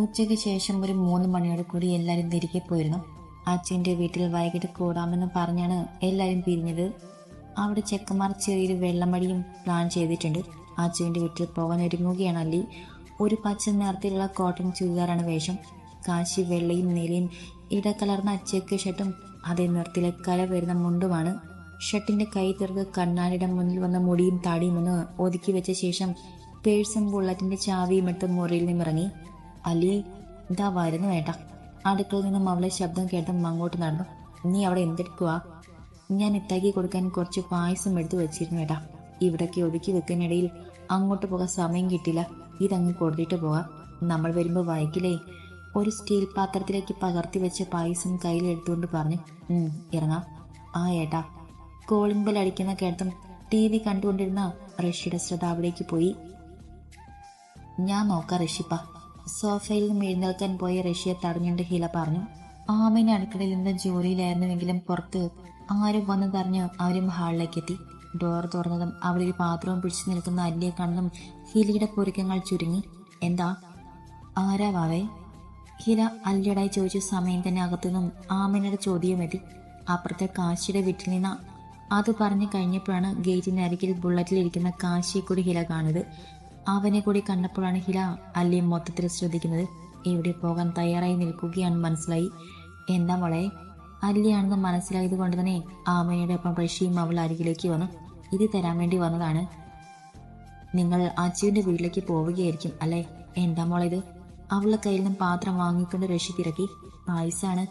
ഉച്ചയ്ക്ക് ശേഷം ഒരു മൂന്ന് മണിയോട് കൂടി എല്ലാവരും തിരികെ പോയിരുന്നു. അച്ഛന്റെ വീട്ടിൽ വൈകിട്ട് കൂടാമെന്ന് പറഞ്ഞാണ് എല്ലാവരും പിരിഞ്ഞത്. അവിടെ ചെക്കന്മാർ ചെറിയൊരു വെള്ളമടിയും പ്ലാൻ ചെയ്തിട്ടുണ്ട്. അച്ഛന്റെ വീട്ടിൽ പോകാൻ ഒരുങ്ങുകയാണ് അല്ലി. ഒരു പച്ച നിറത്തിലുള്ള കോട്ടൺ ചുരിദാറാണ് വേഷം. കാശി വെള്ളയും നീലയും ഇടകലർന്ന അച്ചയ്ക്ക് ഷർട്ടും അതേ നിറത്തിലെ കല വരുന്ന മുണ്ടുമാണ്. ഷർട്ടിന്റെ കൈ തീർത്ത് കണ്ണാടിയുടെ മുന്നിൽ വന്ന മുടിയും താടിയും ഒന്ന് ഒതുക്കി വെച്ച ശേഷം പേഴ്സും ബുള്ളറ്റിന്റെ ചാവിയും എടുത്ത് മുറിയിൽ നിന്നിറങ്ങി. അലി ഇതാ വരുന്നു വേണ്ട. അടുക്കളയിൽ നിന്നും അവളെ ശബ്ദം കേട്ട് അങ്ങോട്ട് നടന്നു. നീ അവിടെ എന്തെടുക്കുക ഞാൻ ഇത്താക്കി കൊടുക്കാൻ കുറച്ച് പായസം എടുത്തു വെച്ചിരുന്നു ഏട്ടാ ഇവിടൊക്കെ ഒതുക്കി വെക്കാനിടയിൽ അങ്ങോട്ട് പോകാൻ സമയം കിട്ടില്ല. ഇതങ്ങ് കൊടുത്തിട്ട് പോകാം. നമ്മൾ വരുമ്പോൾ വൈകിലേ ഒരു സ്റ്റീൽ പാത്രത്തിലേക്ക് പകർത്തി വെച്ച പായസം കയ്യിലെടുത്തുകൊണ്ട് പറഞ്ഞു "ഉം, ഇറങ്ങാം. ആ ഏട്ടാ. കോളിംഗ് ബെൽ അടിക്കുന്ന കേട്ടും ടി വി കണ്ടുകൊണ്ടിരുന്ന റഷ്യയുടെ ശ്രദ്ധ അവിടേക്ക് പോയി. ഞാൻ നോക്കാം റഷ്യപ്പ സോഫയിൽ നിന്നും എഴുന്നേൽക്കാൻ പോയ റഷ്യ തടഞ്ഞുകൊണ്ട് ഹില പറഞ്ഞു. ആമീൻ അടുക്കളയിൽ നിന്ന് ജോലിയിലായിരുന്നുവെങ്കിലും പുറത്ത് ആരും വന്നതറിഞ്ഞ് അവരും ഹാളിലേക്ക് എത്തി ഡോർ തുറന്നതും അവിടെ ഒരു പാത്രവും പിടിച്ചു നിൽക്കുന്ന അല്ലിയെ കണ്ടും ഹീലയുടെ പൊരുക്കങ്ങൾ ചുരുങ്ങി. എന്താ? ആരാ വാവേ? ഹീല അല്ലിയോടായി ചോദിച്ച സമയം തന്നെ അകത്തുനിന്നും ആമിനയുടെ ചോദ്യം എത്തി. അപ്പുറത്തെ കാശിയുടെ വീട്ടിൽ നിന്ന് അത് പറഞ്ഞു കഴിഞ്ഞപ്പോഴാണ് ഗേറ്റിന് അരികിൽ ബുള്ളറ്റിലിരിക്കുന്ന കാശിയെ കൂടി ഹില കാണുന്നത്. അവനെ കൂടി കണ്ടപ്പോഴാണ് ഹില അല്ലിയെ മൊത്തത്തിൽ ശ്രദ്ധിക്കുന്നത്. ഇവിടെ പോകാൻ തയ്യാറായി നിൽക്കുകയാണ് മനസ്സിലായി. എന്താ മോളെ? അല്ലിയാണെന്ന് മനസ്സിലായത് കൊണ്ട് തന്നെ ആമയുടെ ഒപ്പം റഷ്യയും അവൾ അരികിലേക്ക് വന്നു. ഇത് തരാൻ വേണ്ടി വന്നതാണ്. നിങ്ങൾ അച്ചുവിന്റെ വീട്ടിലേക്ക് പോവുകയായിരിക്കും അല്ലേ? എന്താ മോളെ ഇത്? അവളുടെ കയ്യിൽ നിന്ന് പാത്രം വാങ്ങിക്കൊണ്ട് രക്ഷി തിരക്കി. പായസാണ്.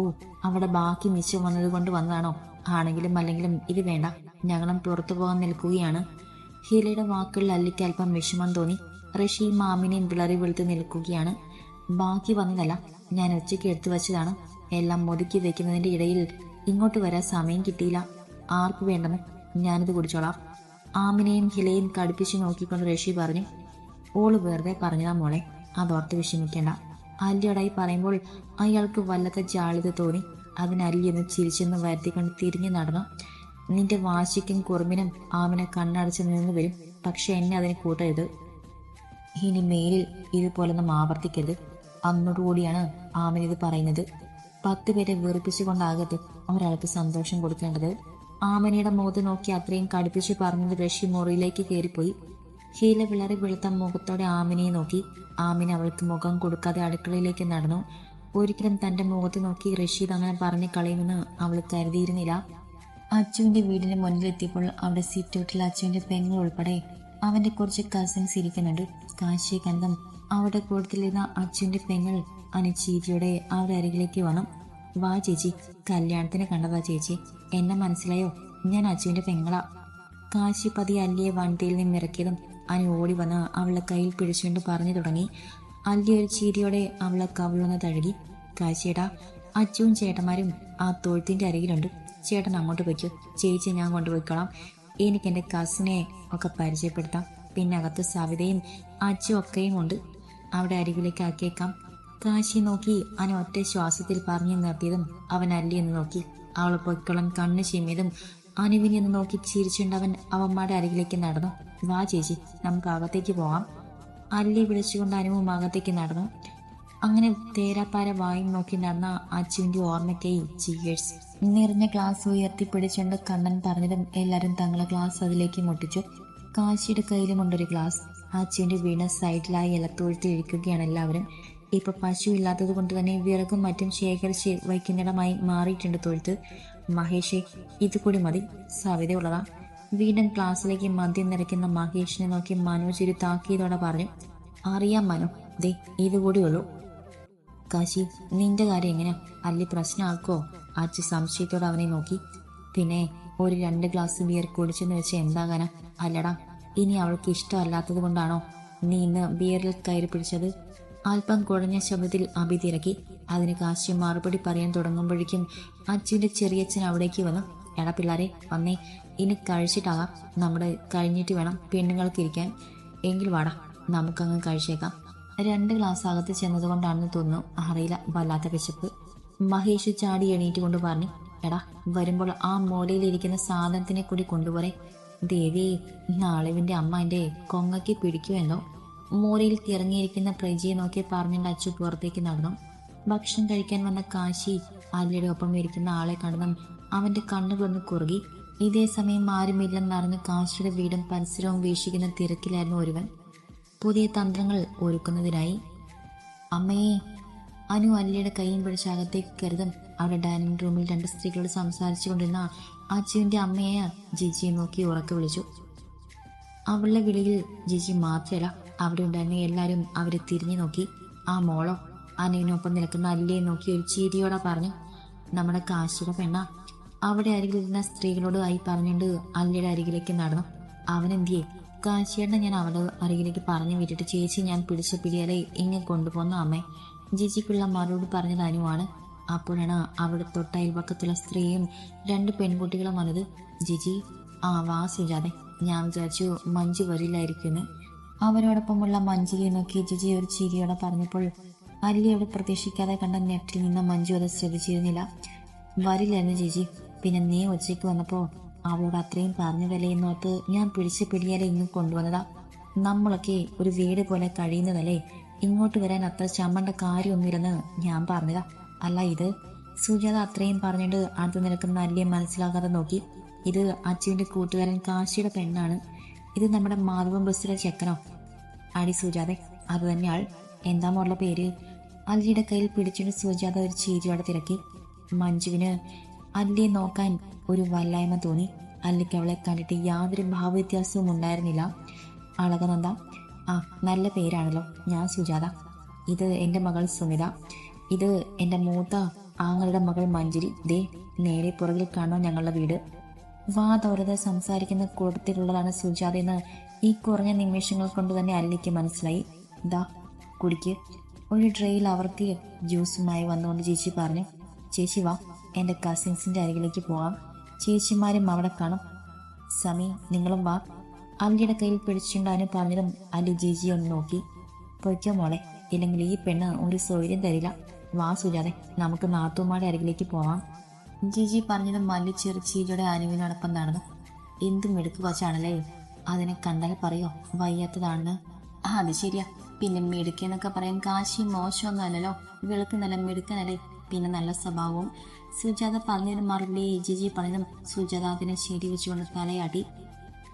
ഓ അവിടെ ബാക്കി മിച്ചം വന്നത് കൊണ്ട് വന്നതാണോ? ആണെങ്കിലും അല്ലെങ്കിലും ഇത് വേണ്ട. ഞങ്ങളും പുറത്തു പോകാൻ നിൽക്കുകയാണ്. ഹീലയുടെ വാക്കുകളിൽ അല്ലിക്ക് അല്പം വിഷമം തോന്നി. റഷി മാമിനെ വിളറി വെളുത്ത് നിൽക്കുകയാണ്. ബാക്കി വന്നതല്ല ഞാൻ ഉച്ചയ്ക്ക് എടുത്തു വച്ചതാണ്. എല്ലാം ഒതുക്കി വെക്കുന്നതിന്റെ ഇടയിൽ ഇങ്ങോട്ട് വരാൻ സമയം കിട്ടിയില്ല. ആർക്ക് വേണ്ടെന്ന് ഞാനിത് കുടിച്ചോളാം. ആമിനെയും ഹിലയും കടുപ്പിച്ച് നോക്കിക്കൊണ്ട് ഋഷി പറഞ്ഞു ഓൾ വെറുതെ പറഞ്ഞതാ മോളെ അതോർത്ത് വിഷമിക്കേണ്ട. അല്ലിയോടായി പറയുമ്പോൾ അയാൾക്ക് വല്ലാത്ത ജാളിത തോന്നി. അതിന് അല്ലിയൊന്ന് ചിരിച്ചെന്ന് വരുത്തിക്കൊണ്ട് തിരിഞ്ഞു നടന്നു. നിന്റെ വാശിക്കും കുറുമ്പിനും ആമിനെ കണ്ണടച്ച് നിന്ന് വരും. പക്ഷെ എന്നെ അതിന് കൂട്ടരുത്. ഇനി മേലിൽ ഇതുപോലൊന്നും ആവർത്തിക്കരുത്. അന്നോടുകൂടിയാണ് ആമിൻ ഇത് പറയുന്നത്. പത്ത് പേരെ വെറുപ്പിച്ചുകൊണ്ടാകരുത് ഒരാൾക്ക് സന്തോഷം കൊടുക്കേണ്ടത്. ആമനയുടെ മുഖത്ത് നോക്കി അത്രയും കടുപ്പിച്ച് പറഞ്ഞത് റഷി മുറിയിലേക്ക് കയറിപ്പോയി. ഹീല വിളറി വെളുത്ത മുഖത്തോടെ ആമിനെ നോക്കി. ആമിന അവൾക്ക് മുഖം കൊടുക്കാതെ അടുക്കളയിലേക്ക് നടന്നു. ഒരിക്കലും തന്റെ മുഖത്ത് നോക്കി റഷീദ് അങ്ങനെ പറഞ്ഞു കളയുമെന്ന് അവൾ കരുതിയിരുന്നില്ല. അച്ചുവിന്റെ വീടിന് മുന്നിലെത്തിയപ്പോൾ അവിടെ സിറ്റൗട്ടിൽ അച്ചുവിന്റെ പെങ്ങൾ ഉൾപ്പെടെ അവന്റെ കുറച്ച് കസിൻസ് ഇരിക്കുന്നുണ്ട്. കാശികന്ധം അവിടെ കൂട്ടത്തിലിരുന്ന അച്ചുവിന്റെ പെങ്ങൾ അനുചീതിയോടെ അവരുടെ അരികിലേക്ക് വന്നു. വാ ചേച്ചി കല്യാണത്തിന് കണ്ടതാ ചേച്ചി. എന്നെ മനസ്സിലായോ? ഞാൻ അച്ചുവിന്റെ പെങ്ങളാ. കാശി പതി അല്ലിയെ വണ്ടിയിൽ നിന്ന് ഇറക്കിയതും അനു ഓടി വന്ന് അവളെ കയ്യിൽ പിടിച്ചുകൊണ്ട് പറഞ്ഞു തുടങ്ങി. അല്ലി ഒരു ചീരിയോടെ അവളെ കവിളൊന്ന് തഴുകി. കാശിയടാ അച്ചുവും ചേട്ടന്മാരും ആ തൊഴുത്തിന്റെ അരികിലുണ്ട്. ചേട്ടൻ അങ്ങോട്ട് വയ്ക്കൂ. ചേച്ചി ഞാൻ കൊണ്ടുപോയിക്കോളാം എനിക്ക് എന്റെ കസിനെ ഒക്കെ പരിചയപ്പെടുത്താം. പിന്നെ അകത്ത് സവിതയും അച്ചും ഒക്കെയും കൊണ്ട് അവിടെ അരികിലേക്ക് ആക്കിയേക്കാം. കാശി നോക്കി അവൻ ഒറ്റ ശ്വാസത്തിൽ പറഞ്ഞു നിർത്തിയതും അവൻ അല്ലി എന്ന് നോക്കി. അവൾ പൊയ്ക്കോളം കണ്ണ് ചിമ്മിയതും അനുവിനെ ഒന്ന് നോക്കി ചിരിച്ചുണ്ടവൻ അവന്മാരുടെ അരികിലേക്ക് നടന്നു. വാ ചേച്ചി നമുക്ക് അകത്തേക്ക് പോവാം. അല്ലി വിളിച്ചുകൊണ്ട് അനുവും അകത്തേക്ക് നടന്നു. അങ്ങനെ തേരാപ്പാര വായും നോക്കി നടന്ന അച്ചുവിന്റെ ഓർമ്മയ്ക്കായി ചീയേഴ്സ് നിറഞ്ഞ ഗ്ലാസ് ഉയർത്തിപ്പിടിച്ചുകൊണ്ട് കണ്ണൻ പറഞ്ഞതും എല്ലാവരും തങ്ങളെ ഗ്ലാസ് അതിലേക്ക് മുട്ടിച്ചു. കാശിയുടെ കയ്യിലുമുണ്ടൊരു ഗ്ലാസ്. അച്ചുവിന്റെ വീണ സൈഡിലായി ഇലത്തൊഴുത്തി ഇരിക്കുകയാണ് എല്ലാവരും. ഇപ്പൊ പശു ഇല്ലാത്തത് കൊണ്ട് തന്നെ വിറകും മറ്റും ശേഖരിച്ച് വയ്ക്കുന്നിടമായി മാറിയിട്ടുണ്ട് തൊഴുത്ത്. മഹേഷ് ഇത് കൂടി മതി. സാധ്യതയുള്ളതാ. വീണ്ടും ക്ലാസ്സിലേക്ക് മദ്യം നിറയ്ക്കുന്ന മഹേഷിനെ നോക്കി മനോജ് ഒരു താക്കിയതോടെ പറഞ്ഞു അറിയാം മനു. ദേ ഇതുകൂടി ഉള്ളൂ. കാശി നിന്റെ കാര്യം എങ്ങനെയാ? അല്ലി പ്രശ്നമാക്കോ? അച്ഛ സംശയത്തോടെ അവനെ നോക്കി. പിന്നെ ഒരു രണ്ട് ഗ്ലാസ് ബിയർ കുടിച്ചെന്ന് വെച്ച് എന്താകാനാ അല്ലടാ ഇനി അവൾക്ക് ഇഷ്ടമല്ലാത്തത് കൊണ്ടാണോ നീ ഇന്ന് ബിയറിൽ കയറി പിടിച്ചത്? അല്പം കുഴഞ്ഞ ശബ്ദത്തിൽ അഭി തിരക്കി. അതിന് കാശി മറുപടി പറയാൻ തുടങ്ങുമ്പോഴേക്കും അച്ഛന്റെ ചെറിയച്ഛൻ അവിടേക്ക് വന്നു. എടാ പിള്ളാരെ വന്നേ ഇനി കഴിച്ചിട്ടാകാം. നമ്മുടെ കഴിഞ്ഞിട്ട് വേണം പെണ്ണുങ്ങൾക്ക് ഇരിക്കാൻ. എങ്കിൽ വാടാ നമുക്കങ്ങ് കഴിച്ചേക്കാം. രണ്ട് ഗ്ലാസ് അകത്ത് ചെന്നതുകൊണ്ടാണെന്ന് തോന്നുന്നു. അറിയില്ല വല്ലാത്ത വിശപ്പ്. മഹേഷ് ചാടി എണീറ്റ് കൊണ്ട് പറഞ്ഞു എടാ വരുമ്പോൾ ആ മൂലയിലിരിക്കുന്ന സാധനത്തിനെ കൂടി കൊണ്ടുപോരെ. ദേവി നാളെ അമ്മ എന്റെ കൊങ്ങയ്ക്ക് പിടിക്കുമെന്നോ? മോലയിൽ തിറങ്ങിയിരിക്കുന്ന പ്രജയെ നോക്കി പറഞ്ഞിട്ട് അച്ചു പുറത്തേക്ക് നടന്നു. ഭക്ഷണം കഴിക്കാൻ വന്ന കാശി അല്ലയുടെ ഒപ്പം ഇരിക്കുന്ന ആളെ കണ്ടതും അവന്റെ കണ്ണുകളൊന്ന് കുറുകി. ഇതേ സമയം ആരുമില്ലെന്നറിഞ്ഞ് കാശിയുടെ വീടും പരിസരവും വീക്ഷിക്കുന്ന തിരക്കിലായിരുന്നു ഒരുവൻ. പുതിയ തന്ത്രങ്ങൾ ഒരുക്കുന്നതിനായി അമ്മയെ അനു അനിലയുടെ കൈയും പിടിച്ച് അകത്തേക്ക് കരുതും. അവിടെ ഡൈനിങ് റൂമിൽ രണ്ട് സ്ത്രീകളോട് സംസാരിച്ചു കൊണ്ടിരുന്ന അച്ചുവിന്റെ അമ്മയെ ജിജിയെ നോക്കി ഉറക്കെ വിളിച്ചു. അവളുടെ വിളിയിൽ ജിജി മാത്രമല്ല അവിടെ ഉണ്ടായിരുന്ന എല്ലാവരും അവരെ തിരിഞ്ഞു നോക്കി. ആ മോളോ അനുവിനൊപ്പം നിൽക്കുന്ന അല്ലിയെ നോക്കി ഒരു ചിരിയോടെ പറഞ്ഞു നമ്മുടെ കാശിയുടെ പെണ്ണ. അവിടെ അരികിലിരുന്ന സ്ത്രീകളോട് ആയി പറഞ്ഞുകൊണ്ട് അല്ലിയുടെ അരികിലേക്ക് നടന്നു. അവനെന്തിയെ? കാശിയേട്ടനെ ഞാൻ അവളുടെ അരികിലേക്ക് പറഞ്ഞു വിട്ടിട്ട് ചേച്ചി ഞാൻ പിടിച്ച പിടിയാലെ ഇങ്ങനെ കൊണ്ടുപോകുന്ന അമ്മേ. ജിജിക്കുള്ള മറുപടി പറഞ്ഞത് അനുവാണ് അപ്പോഴാണ് അവിടെ തൊട്ട അയൽപക്കത്തുള്ള സ്ത്രീയും രണ്ട് പെൺകുട്ടികളും വന്നത്. ജിജി ആ വാ സുജാതെ ഞാൻ വിചാരിച്ചു മഞ്ജു വരില്ലായിരിക്കുമെന്ന്. അവരോടൊപ്പമുള്ള മഞ്ജുരിയെ നോക്കി ജിജി ഒരു ചിരിയോടെ പറഞ്ഞപ്പോൾ അല്ലിയോട് പ്രതീക്ഷിക്കാതെ കണ്ട നെറ്റിൽ നിന്ന് മഞ്ജു അത് ശ്രദ്ധിച്ചിരുന്നില്ല. വരില്ലായിരുന്നു ജിജി പിന്നെ നീ ഉച്ചയ്ക്ക് വന്നപ്പോൾ അവളോട് അത്രയും പറഞ്ഞതല്ലേ എന്നോർത്ത് ഞാൻ പിടിച്ച് പിടിയാലെ ഇങ്ങ് കൊണ്ടുവന്നതാ. നമ്മളൊക്കെ ഒരു വീട് പോലെ കഴിയുന്നതല്ലേ? ഇങ്ങോട്ട് വരാൻ അത്ര ചമ്മണ്ട കാര്യമൊന്നുമില്ലെന്ന് ഞാൻ പറഞ്ഞതാ. അല്ല ഇത് സുജാത അത്രയും പറഞ്ഞിട്ട് അടുത്ത് നിൽക്കുന്ന നല്ല മനസ്സിലാക്കാതെ നോക്കി. ഇത് അച്ഛന്റെ കൂട്ടുകാരൻ കാശിയുടെ പെണ്ണാണ്. ഇത് നമ്മുടെ മാധവം ബസ്സിലെ ചെക്കനോ? അടി സുജാതെ അത് തന്നെയാൾ എന്താ മോളുടെ പേര്? അല്ലിയുടെ കയ്യിൽ പിടിച്ചിട്ട് സുജാത ഒരു ചീരിയോടെ തിരക്കി. മഞ്ജുവിന് അല്ലിയെ നോക്കാൻ ഒരു വല്ലായ്മ തോന്നി. അല്ലിക്ക് അവളെ കണ്ടിട്ട് യാതൊരു ഭാവവ്യത്യാസവും ഉണ്ടായിരുന്നില്ല. അളകനന്ദ ആ നല്ല പേരാണല്ലോ. ഞാൻ സുജാത. ഇത് എന്റെ മകൾ സുമിത. ഇത് എന്റെ മൂത്ത ആങ്ങളുടെ മകൾ മഞ്ജരി. ദേ നേരെ പുറകിൽ കാണോ ഞങ്ങളുടെ വീട്. വാ തോരത് സംസാരിക്കുന്ന കൂട്ടത്തിലുള്ളതാണ് സുജാത എന്ന് ഈ കുറഞ്ഞ നിമിഷങ്ങൾ കൊണ്ട് തന്നെ അല്ലിക്ക് മനസ്സിലായി. ദാ കുടിക്ക്. ഒരു ട്രെയിൽ അവർക്ക് ജ്യൂസുമായി വന്നുകൊണ്ട് ചേച്ചി പറഞ്ഞു ചേച്ചി വാ എന്റെ കസിൻസിന്റെ അരികിലേക്ക് പോകാം. ചേച്ചിമാരും അവിടെ കാണും. സമി നിങ്ങളും വാ. അല്ലിയുടെ കയ്യിൽ പിടിച്ചുണ്ടാനും പറഞ്ഞതും അലി ജിജി ഒന്ന് നോക്കി. പൊയ്ക്കോ മോളെ ഇല്ലെങ്കിൽ ഈ പെണ്ണ് ഒരു സൗകര്യം തരില്ല. വാ സുജാതെ നമുക്ക് നാത്തുമാടെ അരികിലേക്ക് പോവാം. ജിജി പറഞ്ഞതും മല്ലി ചെറുച്ചീരിയുടെ അനുവിനോടൊപ്പം നടന്നു. എന്തും എടുത്തു വച്ചാണല്ലേ അതിനെ കണ്ടാൽ പറയോ? വയ്യാത്തതാണെന്ന്. അത് ശരിയാ. പിന്നെ മിടുക്കെന്നൊക്കെ പറയാൻ കാശി മോശമൊന്നും അല്ലല്ലോ വെളുക്ക് നല്ല മിടുക്കനല്ലേ. പിന്നെ നല്ല സ്വഭാവവും. സുജാത പറഞ്ഞതിന് മറുപടി ജിജി പറഞ്ഞതും സുജാത അതിനെ ശരി വെച്ചുകൊണ്ട് തലയാട്ടി.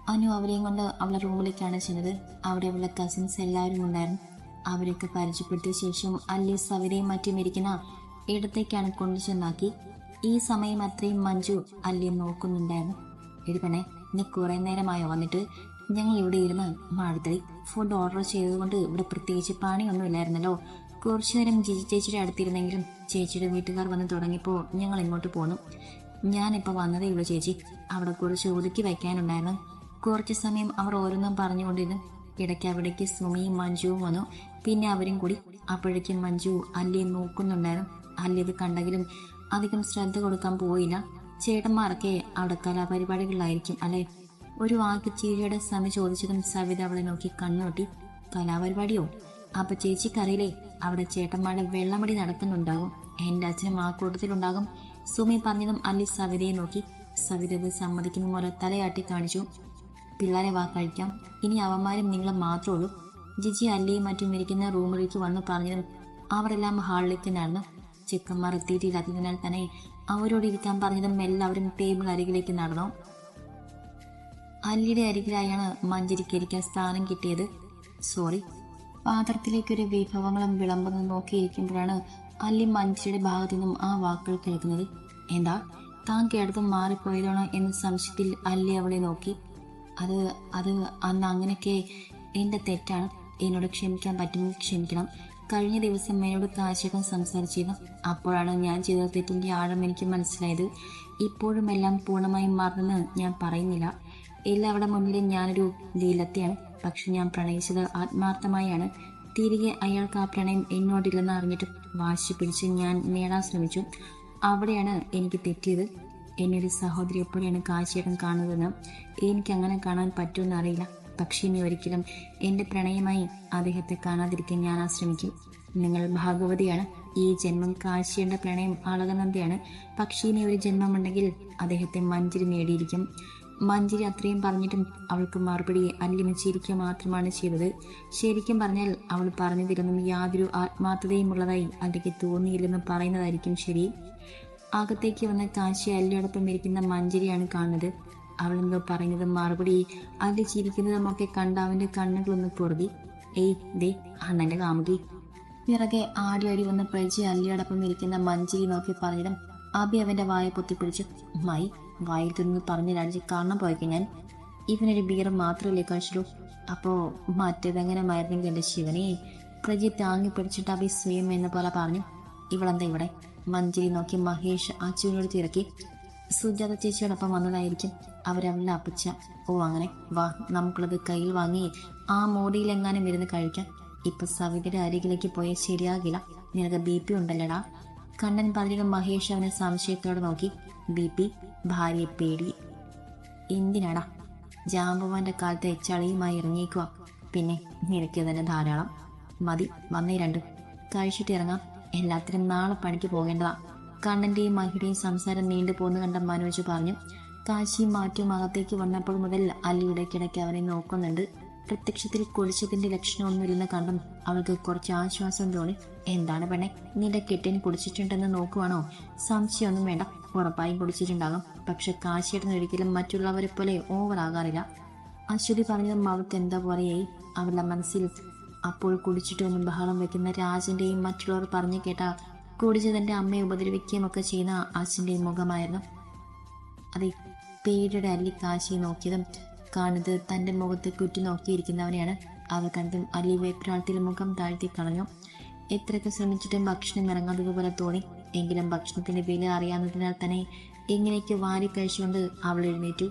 അനു അവരെയും കൊണ്ട് അവളെ റൂമിലേക്കാണ് ചെന്നത്. അവിടെ അവളുടെ കസിൻസ് എല്ലാവരും ഉണ്ടായിരുന്നു. അവരൊക്കെ പരിചയപ്പെടുത്തിയ ശേഷം അല്ലീസ് അവരെയും മറ്റും ഇരിക്കുന്ന ഇടത്തേക്കാണ് കൊണ്ടു ചെന്നാക്കി. ഈ സമയം അത്രയും മഞ്ജു അല്ലിയെ നോക്കുന്നുണ്ടായിരുന്നു. എഴുപണേ നീ കുറെ നേരമായോ വന്നിട്ട് ഞങ്ങൾ ഇവിടെ ഇരുന്ന് മാഴത്തളി ഫുഡ് ഓർഡർ ചെയ്തുകൊണ്ട് ഇവിടെ പ്രത്യേകിച്ച് പണിയൊന്നും ഇല്ലായിരുന്നല്ലോ. കുറച്ചു നേരം ജിജി ചേച്ചിയുടെ അടുത്തിരുന്നെങ്കിലും ചേച്ചിയുടെ വീട്ടുകാർ വന്ന് തുടങ്ങിയപ്പോൾ ഞങ്ങൾ ഇങ്ങോട്ട് പോന്നു. ഞാനിപ്പോൾ വന്നതേ ഉള്ളൂ ചേച്ചി. അവിടെ കുറച്ച് ഒതുക്കി വയ്ക്കാനുണ്ടായിരുന്നു. കുറച്ച് സമയം അവർ ഓരോന്നും പറഞ്ഞുകൊണ്ടിരുന്നു. ഇടയ്ക്ക് അവിടേക്ക് സുമിയും മഞ്ജുവും വന്നു. പിന്നെ അവരും കൂടി. അപ്പോഴേക്കും മഞ്ജു അല്ലിയെ നോക്കുന്നുണ്ടായിരുന്നു. അല്ലി കണ്ടെങ്കിലും അധികം ശ്രദ്ധ കൊടുക്കാൻ പോയില്ല. ചേട്ടന്മാർക്കെ അവിടെ കലാപരിപാടികളിലായിരിക്കും അല്ലെ? ഒരു വാക്ക് ചേച്ചിയുടെ സമയം ചോദിച്ചതും സവിത അവളെ നോക്കി കണ്ണോട്ടി കലാപരിപാടിയോ അപ്പൊ ചേച്ചിക്കറിയില്ലേ അവിടെ ചേട്ടന്മാരുടെ വെള്ളമടി നടക്കുന്നുണ്ടാകും എന്റെ അച്ഛനും ആ കൂട്ടത്തിലുണ്ടാകും. സുമി പറഞ്ഞതും അല്ലി സവിതയെ നോക്കി. സവിത സമ്മതിക്കുന്ന പോലെ തലയാട്ടി കാണിച്ചു. പിള്ളേരെ വാക്കഴിക്കാം ഇനി അവന്മാരും നിങ്ങളും മാത്രമേ ഉള്ളൂ ജിജി അല്ലിയും മറ്റും ഇരിക്കുന്ന റൂമിലേക്ക് വന്ന് പറഞ്ഞു അവരെല്ലാം ഹാളിലേക്ക് നടന്നു. ചെക്കന്മാർ എത്തിയിട്ടില്ലാത്തതിനാൽ തന്നെ അവരോട് ഇരിക്കാൻ പറഞ്ഞതും എല്ലാവരും ടേബിൾ അരികിലേക്ക് നടന്നു. അല്ലിയുടെ അരികിലായാണ് മഞ്ചരിക്ക് ഇരിക്കാൻ സ്ഥാനം കിട്ടിയത്. സോറി. പാത്രത്തിലേക്കൊരു വിഭവങ്ങളും വിളമ്പങ്ങളും നോക്കിയിരിക്കുമ്പോഴാണ് അല്ലി മഞ്ചരിയുടെ ഭാഗത്തു നിന്നും ആ വാക്കുകൾ കേൾക്കുന്നത്. എന്താ? താൻ കേട്ടതും മാറിപ്പോയതാണോ എന്ന സംശയത്തിൽ അല്ലി അവളെ നോക്കി. അത് അത് അന്ന് അങ്ങനെയൊക്കെ എന്റെ തെറ്റാണ്. എന്നോട് ക്ഷമിക്കാൻ പറ്റുമെങ്കിൽ ക്ഷമിക്കണം. കഴിഞ്ഞ ദിവസം എന്നോട് കാശകം സംസാരിച്ചിരുന്നു. അപ്പോഴാണ് ഞാൻ ചെയ്ത തെറ്റിന്റെ ആഴം എനിക്ക് മനസ്സിലായത്. ഇപ്പോഴും എല്ലാം പൂർണമായും മറന്നെന്ന് ഞാൻ പറയുന്നില്ല. എല്ലാവരുടെ മുന്നിലും ഞാനൊരു ലീലത്തെയാണ്. പക്ഷെ ഞാൻ പ്രണയിച്ചത് ആത്മാർത്ഥമായാണ്. തിരികെ അയാൾക്ക് ആ പ്രണയം എന്നോടില്ലെന്ന് അറിഞ്ഞിട്ട് വാശി പിടിച്ച് ഞാൻ നേടാൻ ശ്രമിച്ചു. അവിടെയാണ് എനിക്ക് തെറ്റിയത്. എന്നെ ഒരു സഹോദരി എപ്പോഴാണ് കാശിയേട്ടൻ കാണുന്നതെന്ന് എനിക്ക് അങ്ങനെ കാണാൻ പറ്റുമെന്ന് അറിയില്ല. പക്ഷേ ഇനി ഒരിക്കലും എന്റെ പ്രണയമായി അദ്ദേഹത്തെ കാണാതിരിക്കാൻ ഞാൻ ആ ശ്രമിക്കും നിങ്ങൾ ഭാഗവതിയാണ്. ഈ ജന്മം കാശിയുടെ പ്രണയം അളകനന്ദയാണ് പക്ഷേ ഇനി ഒരു ജന്മമുണ്ടെങ്കിൽ അദ്ദേഹത്തെ മഞ്ചിരി നേടിയിരിക്കും. മഞ്ജരി അത്രയും പറഞ്ഞിട്ടും അവൾക്ക് മറുപടി അല്ലിമിച്ചിരിക്കുക മാത്രമാണ് ചെയ്തത്. ശരിക്കും പറഞ്ഞാൽ അവൾ പറഞ്ഞതിലൊന്നും യാതൊരു ആത്മാർത്ഥതയും ഉള്ളതായി അല്ലെങ്കിൽ തോന്നിയില്ലെന്ന് പറയുന്നതായിരിക്കും ശരി. അകത്തേക്ക് വന്ന കാശി അല്ലിയോടൊപ്പം ഇരിക്കുന്ന മഞ്ജരിയാണ് കാണുന്നത്. അവളെന്തോ പറയുന്നത് മറുപടി അതിൽ ചിരിക്കുന്നതും ഒക്കെ കണ്ട് അവന്റെ കണ്ണുകളൊന്ന് പൊറുതി. ഏയ് ദേ അണ്ണന്റെ കാമുകി. പിറകെ ആടി അടി വന്ന പ്രജി അല്ലിയോടൊപ്പം ഇരിക്കുന്ന മഞ്ചരി നോക്കി പറഞ്ഞതും അബി അവന്റെ വായ പൊത്തിപ്പിടിച്ചു. മൈ വായിൽ തിന്ന് രാജി കാണാൻ പോയിക്കും ഞാൻ. ഇവനൊരു ബീർ മാത്രമല്ലേ കഴിച്ചുള്ളൂ അപ്പോ മറ്റേതെങ്ങനെ മരുന്നെങ്കിൽ എന്റെ ശിവനെ? പ്രജി താങ്ങി പിടിച്ചിട്ട് അബി സ്വയം എന്ന പോലെ പറഞ്ഞു. ഇവളെന്താ ഇവിടെ? മഞ്ജരി നോക്കി മഹേഷ് അച്ചുവിനോട് തിരക്കി. സുജാത ചേച്ചിയോടൊപ്പം വന്നതായിരിക്കും അവരവളെ അപ്പച്ച. ഓ അങ്ങനെ. വാ നമുക്കുള്ളത് കയ്യിൽ വാങ്ങി ആ മോടിയിലെങ്ങാനും ഇരുന്ന് കഴിക്കാം. ഇപ്പൊ സവിതയുടെ അരികിലേക്ക് പോയാൽ ശരിയാകില്ല. നിനക്ക് ബി പി ഉണ്ടല്ലടാ. കണ്ണൻ പറഞ്ഞിട്ട് മഹേഷ് അവനെ സംശയത്തോടെ നോക്കി. ബി പി ഭാര്യയെ പേടി. എന്തിനാടാ? ജാമ്പവാന്റെ കാലത്ത് ചളിയുമായി ഇറങ്ങിയേക്കുക പിന്നെ നിനക്ക് തന്നെ ധാരാളം. മതി വന്നേ രണ്ടും. കഴിച്ചിട്ട് ഇറങ്ങാം. എല്ലാത്തിനും നാളെ പണിക്ക് പോകേണ്ടതാ. കണ്ണന്റെയും മഹിയുടെയും സംസാരം നീണ്ടു പോന്നു കണ്ട മനോജ് പറഞ്ഞു കാശിയും മാറ്റും അകത്തേക്ക് വന്നപ്പോൾ മുതൽ അലിയുടെ കിടക്ക് അവനെ നോക്കുന്നുണ്ട്. പ്രത്യക്ഷത്തിൽ കുടിച്ചതിന്റെ ലക്ഷണമൊന്നുമില്ലെന്ന് കണ്ടും അവൾക്ക് കുറച്ച് ആശ്വാസം തോന്നി. എന്താണ് പെണ്ണെ നിന്റെ കെട്ടിന് കുടിച്ചിട്ടുണ്ടെന്ന് നോക്കുവാണോ? സംശയമൊന്നും വേണ്ട ഉറപ്പായും കുടിച്ചിട്ടുണ്ടാകും പക്ഷെ കാശിയേട്ടൻ ഒരിക്കലും മറ്റുള്ളവരെ പോലെ ഓവറാകാറില്ല അശ്വതി പറഞ്ഞതും അവൾക്ക് എന്താ പോലെയായി. അവളുടെ മനസ്സിൽ അപ്പോൾ കുടിച്ചിട്ട് ഒന്നും ബഹളം വെക്കുന്ന രാജന്റെയും മറ്റുള്ളവർ പറഞ്ഞു കേട്ട കുടിച്ച് തന്റെ അമ്മയെ ഉപദ്രവിക്കുകയും ഒക്കെ ചെയ്യുന്ന അച്ഛന്റെയും മുഖമായിരുന്നു. അതെ പേടിയുടെ അല്ലി കാശി നോക്കിയതും കാണുന്നത് തന്റെ മുഖത്തെ കുറ്റി നോക്കിയിരിക്കുന്നവനെയാണ്. അവ കണ്ടും അലി വേപ്രാളത്തിൽ മുഖം താഴ്ത്തി കളഞ്ഞു. എത്രയൊക്കെ ശ്രമിച്ചിട്ടും ഭക്ഷണം ഇറങ്ങാത്തതുപോലെ തോന്നി. എങ്കിലും ഭക്ഷണത്തിന്റെ വില അറിയാവുന്നതിനാൽ തന്നെ എങ്ങനെയൊക്കെ വാരി കഴിച്ചുകൊണ്ട് അവൾ എഴുന്നേറ്റു.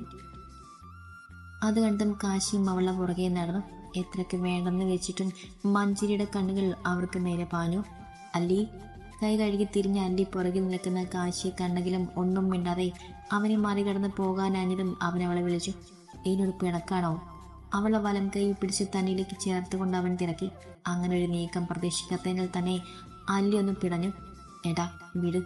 അത് കണ്ടും കാശിയും അവളുടെ പുറകെ നടന്നു. എത്രയൊക്കെ വേണ്ടെന്ന് വെച്ചിട്ടും മഞ്ജരിയുടെ കണ്ണുകൾ അവർക്ക് നേരെ പാഞ്ഞു. അല്ലി കൈ കഴുകി തിരിഞ്ഞ് അല്ലി പുറകിൽ നിൽക്കുന്ന കാശിയെ കണ്ടെങ്കിലും ഒന്നും മിണ്ടാതെ അവനെ മറികടന്ന് പോകാനാഞ്ഞതും അവൻ അവളെ വിളിച്ചു. ഇതിനൊരു പിണക്കാണോ? അവളെ വലം കൈ പിടിച്ച് തന്നിലേക്ക് ചേർത്തുകൊണ്ട് അവൻ തിരക്കി. അങ്ങനെ ഒരു നീക്കം പ്രതീക്ഷിക്കാത്തതിനാൽ തന്നെ അല്ലി ഒന്ന് പിടഞ്ഞു എടാ വിട്.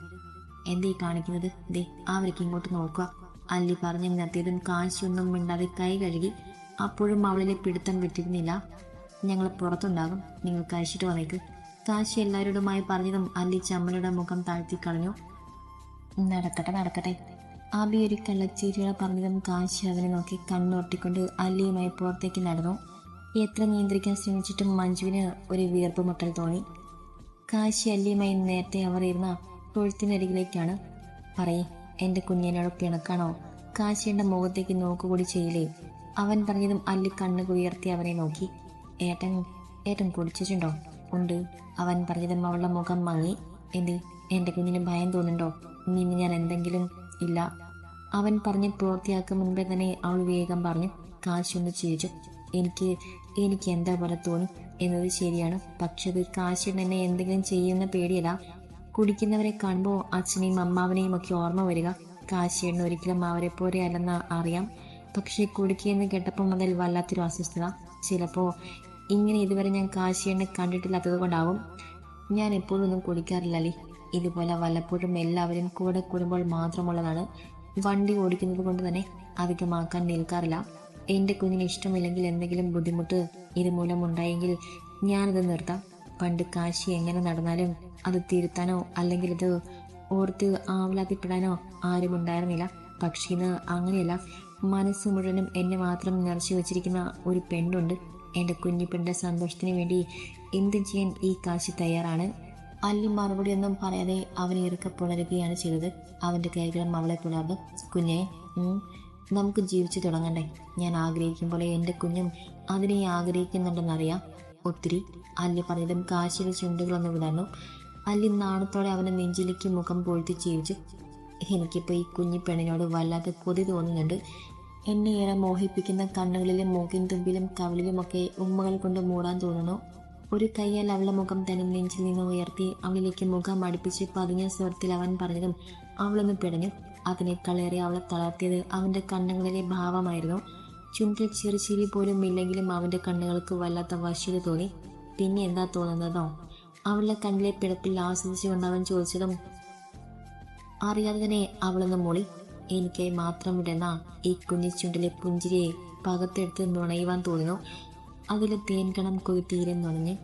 എന്തേ കാണിക്കുന്നത്? ദേ അവർക്ക് ഇങ്ങോട്ട് നോക്കുക. അല്ലി പറഞ്ഞു നിർത്തിയതും കാശിയൊന്നും മിണ്ടാതെ കൈ കഴുകി അപ്പോഴും അവളിലെ പിടുത്തം വിട്ടിരുന്നില്ല. ഞങ്ങൾ പുറത്തുണ്ടാകും. നിങ്ങൾ കഴിച്ചിട്ട് വന്നേക്ക് കാശി എല്ലാവരോടുമായി പറഞ്ഞതും അല്ലി ചമ്മലുടെ മുഖം താഴ്ത്തി കളഞ്ഞു. നടക്കട്ടെ നടക്കട്ടെ. ആബി ഒരു കള്ളച്ചേരികളെ പറഞ്ഞതും കാശി അവനെ നോക്കി കണ്ണുറട്ടിക്കൊണ്ട് അല്ലിയുമായി പുറത്തേക്ക് നടന്നു. എത്ര നിയന്ത്രിക്കാൻ ശ്രമിച്ചിട്ടും മഞ്ജുവിന് ഒരു വീർപ്പ് മുട്ടൽ തോന്നി. കാശി അല്ലിയുമായി നേരത്തെ അവർ ഇരുന്ന തൊഴുത്തിനരികിലേക്കാണ്. പറയേ എന്റെ കുഞ്ഞിനോട് പിണക്കാണോ? കാശിയുടെ മുഖത്തേക്ക് നോക്കുകൂടി ചെയ്യില്ലേ? അവൻ പറഞ്ഞതും അല്ലി കണ്ണു ഉയർത്തി അവനെ നോക്കി. ഏട്ടൻ ഏട്ടൻ കുടിച്ചിട്ടുണ്ടോ ഉണ്ട്. അവൻ പറഞ്ഞതും അവളുടെ മുഖം മങ്ങി. എന്ത്? എന്റെ കുഞ്ഞിന് ഭയം തോന്നുന്നുണ്ടോ? ഇനി ഞാൻ എന്തെങ്കിലും ഇല്ല. അവൻ പറഞ്ഞ് പൂർത്തിയാക്കും മുൻപേ തന്നെ അവൾ വേഗം പറഞ്ഞു കാശൊന്ന് ചിരിച്ചു എനിക്ക് എനിക്ക് എന്താ പോലെ തോന്നി? എന്നത് ശരിയാണ്. പക്ഷെ അത് കാശിന് എന്നെ എന്തെങ്കിലും ചെയ്യുന്ന പേടിയല്ല. കുടിക്കുന്നവരെ കാണുമ്പോൾ അച്ഛനെയും അമ്മാവനെയും ഒക്കെ ഓർമ്മ വരിക. കാശിയെണ്ണ ഒരിക്കലും അവരെ പോലെ അല്ലെന്ന് അറിയാം. പക്ഷെ കുടിക്കുകയെന്ന് കേട്ടപ്പോൾ മുതൽ വല്ലാത്തൊരു അസ്വസ്ഥത. ചിലപ്പോൾ ഇങ്ങനെ ഇതുവരെ ഞാൻ കാശിയെണ്ണ കണ്ടിട്ടില്ലാത്തത് കൊണ്ടാവും. ഞാൻ എപ്പോഴും ഒന്നും കുടിക്കാറില്ലല്ലേ ഇതുപോലെ വല്ലപ്പോഴും എല്ലാവരും കൂടെ കൂടുമ്പോൾ മാത്രമുള്ളതാണ്. വണ്ടി ഓടിക്കുന്നത് കൊണ്ട് തന്നെ അധികമാക്കാൻ നിൽക്കാറില്ല. എന്റെ കുഞ്ഞിന് ഇഷ്ടമില്ലെങ്കിൽ എന്തെങ്കിലും ബുദ്ധിമുട്ട് ഇതുമൂലം ഉണ്ടായെങ്കിൽ ഞാനത് നിർത്താം. പണ്ട് കാശി എങ്ങനെ നടന്നാലും അത് തിരുത്താനോ അല്ലെങ്കിൽ ഇത് ഓർത്ത് ആവലാതിപ്പെടാനോ ആരും ഉണ്ടായിരുന്നില്ല. പക്ഷേ ഇന്ന് അങ്ങനെയല്ല. മനസ്സ് മുഴുവനും എന്നെ മാത്രം നിറച്ചു വെച്ചിരിക്കുന്ന ഒരു പെണ്ണുണ്ട്. എന്റെ കുഞ്ഞു പെണ്ണിന്റെ സന്തോഷത്തിന് വേണ്ടി എന്തും ചെയ്യാൻ ഈ കാശി തയ്യാറാണ്. അല്ലി മറുപടിയൊന്നും പറയാതെ അവനെ ഇറക്കെ പുണരുകയാണ് ചെയ്തത്. അവന്റെ കൈകളും അവളെ പുണർന്നു. കുഞ്ഞെ നമുക്ക് ജീവിച്ചു തുടങ്ങണ്ടേ. ഞാൻ ആഗ്രഹിക്കും എന്റെ കുഞ്ഞും അതിനെ ആഗ്രഹിക്കുന്നുണ്ടെന്നറിയാം. ഒത്തിരി. അല്ലി പറഞ്ഞതും കാശിയുടെ ചുണ്ടുകളൊന്ന് വിടർന്നു. അല്ലി നാണത്തോടെ അവനെ നെഞ്ചിലേക്ക് മുഖം പൊഴുത്തി ജീവിച്ചു എനിക്കിപ്പോൾ ഈ കുഞ്ഞി പെണ്ണിനോട് വല്ലാത്ത കൊതി തോന്നുന്നുണ്ട്. എന്നെ ഏറെ മോഹിപ്പിക്കുന്ന കണ്ണുകളിലും മൂക്കിൻ തുമ്പിലും കവിളിലുമൊക്കെ ഉമ്മകൾ കൊണ്ട് മൂടാൻ തോന്നുന്നു. ഒരു കൈയാൽ അവളുടെ മുഖം തന്നെ നെഞ്ചിൽ നിന്ന് ഉയർത്തി അവളിലേക്ക് മുഖം അടുപ്പിച്ച് പതിഞ്ഞ സ്വരത്തിൽ അവൻ പറഞ്ഞതും അവളൊന്ന് പിടഞ്ഞു. അതിനേക്കാളേറെ അവളെ തളർത്തിയത് അവന്റെ കണ്ണുകളിലെ ഭാവമായിരുന്നു. ചുണ്ടിൽ ചെറു ചിരി പോലും ഇല്ലെങ്കിലും അവന്റെ കണ്ണുകൾക്ക് വല്ലാത്ത വശ്യത തോന്നി. പിന്നെ എന്താ തോന്നുന്നതോ? അവളുടെ കണ്ണിലെ പിടപ്പിൽ ആസ്വദിച്ചുകൊണ്ട് അവൻ ചോദിച്ചതും അറിയാതെ തന്നെ അവളൊന്ന് മൂളി. എനിക്കായി മാത്രം ഇടുന്ന ഈ കുഞ്ഞു ചുണ്ടിലെ പുഞ്ചിരിയെ പകത്തെടുത്ത് നുണയുവാൻ തോന്നുന്നു. അതിൽ തേൻകണം കൊതി തീരെ നുണഞ്ഞ്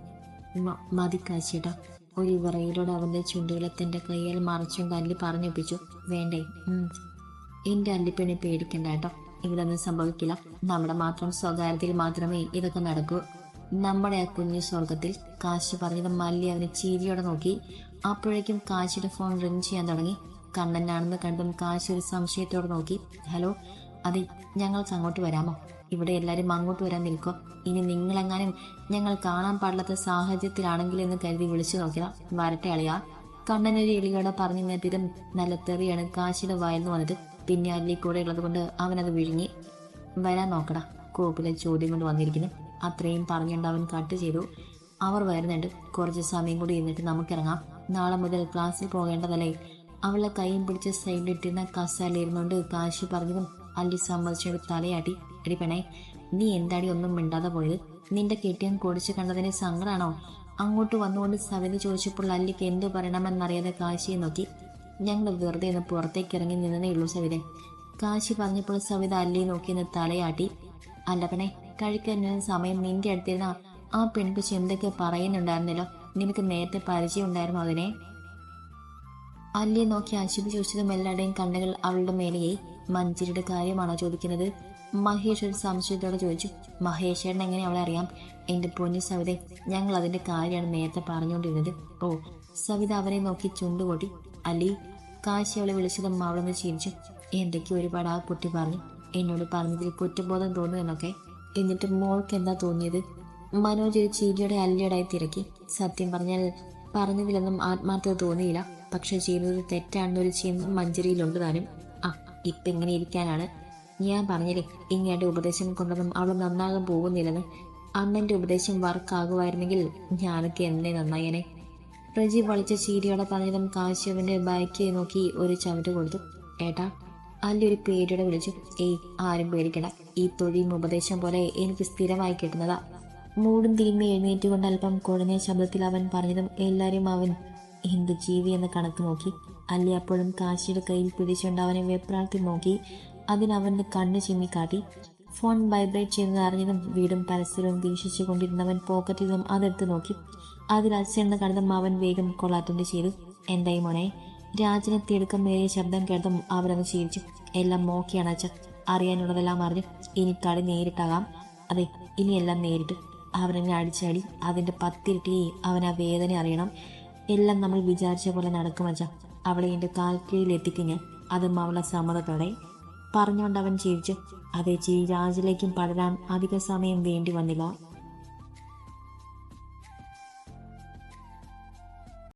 മതി കാശിയേട്ടാ. ഒരു വിറയിലൂടെ അവന്റെ ചുണ്ടുകളെ തന്റെ കൈയാൽ മറച്ചും കല്ലി പറഞ്ഞൊപ്പിച്ചു. വേണ്ടേ? എന്റെ എന്റെ അല്ലിപ്പെണ്ണെ പേടിക്കണ്ട കേട്ടോ. ഇവിടൊന്നും സംഭവിക്കില്ല. നമ്മുടെ മാത്രം സ്വകാര്യത്തിൽ മാത്രമേ ഇതൊക്കെ നടക്കൂ. നമ്മുടെ ആ കുഞ്ഞു സ്വർഗത്തിൽ കാശ് പറഞ്ഞത് മല്ലി അവനെ ചീരിയോടെ നോക്കി. അപ്പോഴേക്കും കാശിയുടെ ഫോൺ റിങ് ചെയ്യാൻ തുടങ്ങി. കണ്ണനാണെന്ന് കണ്ടും കാശ് ഒരു സംശയത്തോടെ നോക്കി. ഹലോ അതെ ഞങ്ങൾക്ക് അങ്ങോട്ട് വരാമോ? ഇവിടെ എല്ലാവരും അങ്ങോട്ട് വരാൻ നിൽക്കും. ഇനി നിങ്ങളെങ്ങാനും ഞങ്ങൾ കാണാൻ പാടില്ലാത്ത സാഹചര്യത്തിലാണെങ്കിൽ എന്ന് കരുതി വിളിച്ചു നോക്കിയാ വരട്ടെ അളിയാ. കണ്ണനൊരു എളിയോടെ പറഞ്ഞു നേരത്തിലും നല്ല തെറിയാണ് കാശിയുടെ വായിൽ വന്നത്. പിന്നെ അല്ലി കൂടെ ഉള്ളത് കൊണ്ട് അവനത് വിഴുങ്ങി. വരാൻ നോക്കടാ കോപ്പിലെ ചോദ്യം കൊണ്ട് വന്നിരിക്കുന്നു. അത്രയും പറഞ്ഞുകൊണ്ട് അവൻ കട്ട് ചെയ്തു. അവർ വരുന്നുണ്ട്. കുറച്ച് സമയം കൂടി ഇരുന്നിട്ട് നമുക്കിറങ്ങാം. നാളെ മുതൽ ക്ലാസ്സിൽ പോകേണ്ടതല്ലേ? അവളെ കൈയും പിടിച്ച് സൈഡിലിട്ടിരുന്ന കസാലിരുന്നുകൊണ്ട് കാശി പറഞ്ഞതും അല്ലി സമ്മതിച്ചോട് തലയാട്ടി. എടി പെണേ നീ എന്താടി ഒന്നും മിണ്ടാതെ പോയത്? നിന്റെ കെട്ടിയൻ കുടിച്ച് കണ്ടതിന് സങ്കടാണോ? അങ്ങോട്ട് വന്നുകൊണ്ട് സവിത ചോദിച്ചപ്പോൾ അല്ലിക്ക് എന്തു പറയണമെന്നറിയാതെ കാശിയെ നോക്കി. ഞങ്ങൾ വെറുതെ ഒന്ന് പുറത്തേക്ക് ഇറങ്ങി നിന്നതേ ഉള്ളൂ സവിത. കാശി പറഞ്ഞപ്പോൾ സവിത അല്ലിയെ നോക്കി നിന്ന് തലയാട്ടി. അല്ല പെണേ കഴിക്കാൻ സമയം നിന്റെ അടുത്തിരുന്ന. ആ പെൺകുച്ച് എന്തൊക്കെ പറയുന്നുണ്ടായിരുന്നല്ലോ? നിനക്ക് നേരത്തെ പരിചയം ഉണ്ടായിരുന്നു അതിനെ? അല്ലിയെ നോക്കി അശുഭ ചോദിച്ചതും എല്ലാവരുടെയും കണ്ണുകൾ അവളുടെ മേലെയായി. മഞ്ജരിയുടെ കാര്യമാണോ ചോദിക്കുന്നത്? മഹേഷ് ഒരു സംശയത്തോടെ ചോദിച്ചു. മഹേഷേട്ടൻ എങ്ങനെ അവളെ അറിയാം? എന്റെ പൊന്നു സവിത ഞങ്ങൾ അതിന്റെ കാര്യമാണ് നേരത്തെ പറഞ്ഞുകൊണ്ടിരുന്നത്. ഓ സവിത അവനെ നോക്കി ചുണ്ടുകൊട്ടി. അലി കാശി അവളെ വിളിച്ചതും അവളൊന്ന് ചിരിച്ചു. എന്തൊക്കെ ഒരുപാട് ആ കുട്ടി പറഞ്ഞു. എന്നോട് പറഞ്ഞതിൽ കുറ്റബോധം തോന്നുമെന്നൊക്കെ എന്നിട്ട് മോൾക്ക് എന്താ തോന്നിയത്? മനോജ് ഒരു ചീരിയുടെ അല്ലിയുടെ തിരക്കി സത്യം പറഞ്ഞാൽ പറഞ്ഞതിലൊന്നും ആത്മാർത്ഥത തോന്നിയില്ല. പക്ഷെ ചെയ്തത് തെറ്റാണെന്നൊരു ചിന്ത മഞ്ചരിയിലുണ്ട് താനും. ആ ഇപ്പം ഇങ്ങനെ ഇരിക്കാനാണ്. ഞാൻ പറഞ്ഞില്ലേ ഇങ്ങയുടെ ഉപദേശം കൊണ്ടൊന്നും അവൾ നന്നാകാൻ പോകുന്നില്ലെന്ന്. അമ്മന്റെ ഉപദേശം വർക്കാകുമായിരുന്നെങ്കിൽ ഞാനൊക്കെ എന്നെ നന്നായേനെ. പ്രജി വളിച്ച ചീരിയോടെ പറഞ്ഞതും കാശ്യവന്റെ ബൈക്ക് നോക്കി ഒരു ചവിട്ട് കൊടുത്തു. ഏട്ടാ അല്ലൊരു പേടിയോടെ വിളിച്ചു. ഏയ് ആരും പേടിക്കണ്ട. ഈ തൊഴിയും ഉപദേശം പോലെ എനിക്ക് സ്ഥിരമായി കിട്ടുന്നതാ. മൂടും തിരുമ്മി എഴുന്നേറ്റുകൊണ്ട് അല്പം കുഴഞ്ഞ ശബ്ദത്തിൽ അവൻ പറഞ്ഞതും എല്ലാവരും അവൻ എന്ത് ജീവി എന്ന് കണക്ക് നോക്കി അല്ലി അപ്പോഴും കാശിയുടെ കയ്യിൽ പിടിച്ചുകൊണ്ട് അവനെ വെപ്രാളത്തിൽ നോക്കി അതിനവന്റെ കണ്ണ് ചിമ്മിക്കാട്ടി. ഫോൺ വൈബ്രേറ്റ് ചെയ്യുന്നത് അറിഞ്ഞതും വീടും പരസ്യവും വീക്ഷിച്ചു കൊണ്ടിരുന്നവൻ പോക്കറ്റിൽ നിന്നും അതെടുത്ത് നോക്കി. അതിൽ അച്ഛനെന്ന് കണ്ടതും അവൻ വേഗം കൊളാറ്റൻഡ് ചെയ്തു. എന്തായി മോനെ? രാജനെ തിടുക്കം വേറെ ശബ്ദം കേട്ടതും അവരത് ചിരിച്ചു. എല്ലാം മോക്കിയാണ് അച്ഛൻ അറിയാനുള്ളതെല്ലാം അറിഞ്ഞു. ഇനി കളി നേരിട്ടാകാം. അതെ ഇനിയെല്ലാം നേരിട്ട്. അവനെന്നെ അടിച്ചടി. അതിന്റെ പത്തിരട്ടി അവൻ ആ വേദന അറിയണം. എല്ലാം നമ്മൾ വിചാരിച്ച പോലെ നടക്കും അച്ഛ. അവളെ എന്റെ കാൽക്കീഴിൽ എത്തിക്കും ഞാൻ. അതും അവളെ സമ്മതത്തോടെ. പറഞ്ഞുകൊണ്ട് അവൻ ചിരിച്ചു. അതേ ചിരി രാജിലേക്കും പടരാൻ അധിക സമയം വേണ്ടി വന്നില്ല.